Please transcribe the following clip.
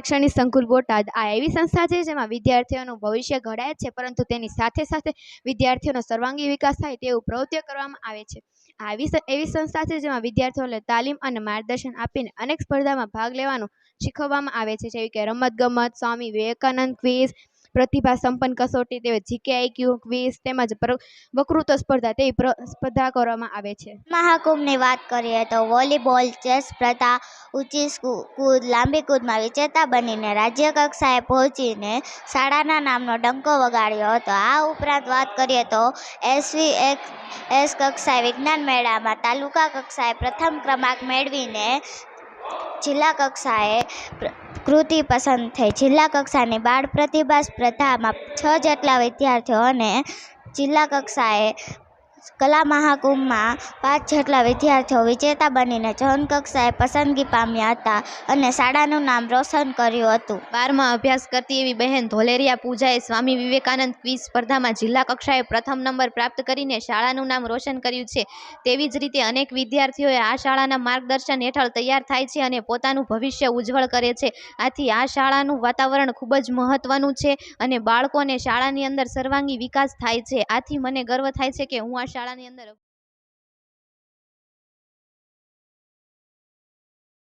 શૈક્ષણિક સંકુલ બોટાદ આ એવી સંસ્થા છે જેમાં વિદ્યાર્થીઓનું ભવિષ્ય ઘડાય છે, પરંતુ તેની સાથે સાથે વિદ્યાર્થીઓનો સર્વાંગી વિકાસ થાય તેવું પ્રવૃત્તિઓ કરવામાં આવે છે. આ એવી સંસ્થા છે જેમાં વિદ્યાર્થીઓને તાલીમ અને માર્ગદર્શન આપીને અનેક સ્પર્ધામાં ભાગ લેવાનું શીખવવામાં આવે છે, જેવી કે રમતગમત, સ્વામી વિવેકાનંદ ક્વિઝ પ્રતિભા સંપન્ન કસોટી તેવી જીકે આઈક્યુ ક્વિઝ તેમજ વકૃત્વ સ્પર્ધા તેવી પ્ર- સ્પર્ધા કરવામાં આવે છે. મહાકુંભની વાત કરીએ તો વોલીબોલ, ચેસ સ્પર્ધા ઊંચી કૂદ, લાંબી કૂદમાં વિજેતા બનીને રાજ્ય કક્ષાએ પહોંચીને શાળાના નામનો ડંકો વગાડ્યો હતો. આ ઉપરાંત વાત કરીએ તો એસવી એસ કક્ષાએ વિજ્ઞાન મેળામાં તાલુકા કક્ષાએ પ્રથમ ક્રમાંક મેળવીને જિલ્લા કક્ષાએ કૃતિ પસંદ થઈ. જિલ્લા કક્ષાની બાળ પ્રતિભા સ્પર્ધામાં છ જેટલા વિદ્યાર્થીઓને જિલ્લા કક્ષાએ કલા મહાકુંભમાં પાંચ જેટલા વિદ્યાર્થીઓ વિજેતા બનીને ઝોન કક્ષાએ પસંદગી પામ્યા હતા અને શાળાનું નામ રોશન કર્યું હતું. બારમાં અભ્યાસ કરતી એવી બહેન ધોલેરિયા પૂજાએ સ્વામી વિવેકાનંદ ક્વિઝ સ્પર્ધામાં જિલ્લા કક્ષાએ પ્રથમ નંબર પ્રાપ્ત કરીને શાળાનું નામ રોશન કર્યું છે. તેવી જ રીતે અનેક વિદ્યાર્થીઓએ આ શાળાના માર્ગદર્શન હેઠળ તૈયાર થાય છે અને પોતાનું ભવિષ્ય ઉજ્જવળ કરે છે. આથી આ શાળાનું વાતાવરણ ખૂબ જ મહત્ત્વનું છે અને બાળકોને શાળાની અંદર સર્વાંગી વિકાસ થાય છે. આથી મને ગર્વ થાય છે કે હું આ શાળાની અંદર